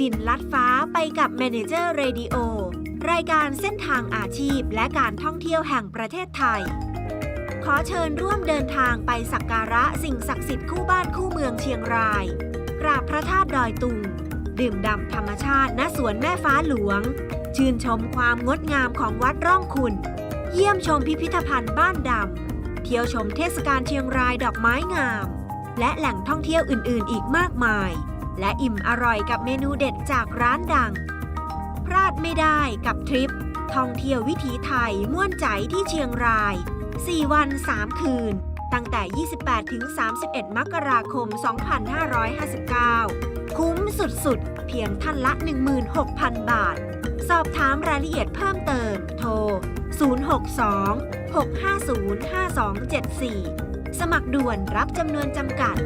บินลัดฟ้าไปกับแมเนเจอร์เรดิโอรายการเส้นทางอาชีพและการท่องเที่ยวแห่งประเทศไทย ขอเชิญร่วมเดินทางไปสักการะสิ่งศักดิ์สิทธิ์คู่บ้านคู่เมืองเชียงราย กราบพระธาตุดอยตุง ดื่มด่ำธรรมชาติณสวนแม่ฟ้าหลวง ชื่นชมความงดงามของวัดร่องคุณ เยี่ยมชมพิพิธภัณฑ์บ้านดำ เที่ยวชมเทศกาลเชียงรายดอกไม้งาม และแหล่งท่องเที่ยวอื่น ๆ อีกมากมาย และอิ่มอร่อยกับเมนูเด็ดจากร้านดัง พลาดไม่ได้กับทริป ท่องเที่ยววิถีไทยม่วนใจที่เชียงราย 4 วัน 3 คืน ตั้งแต่ 28 ถึง 31 มกราคม 2559 คุ้มสุดๆ เพียงท่านละ 16,000 บาท สอบถามรายละเอียดเพิ่มเติม โทร 062 650 5274 สมัครด่วนรับจำนวนจำกัด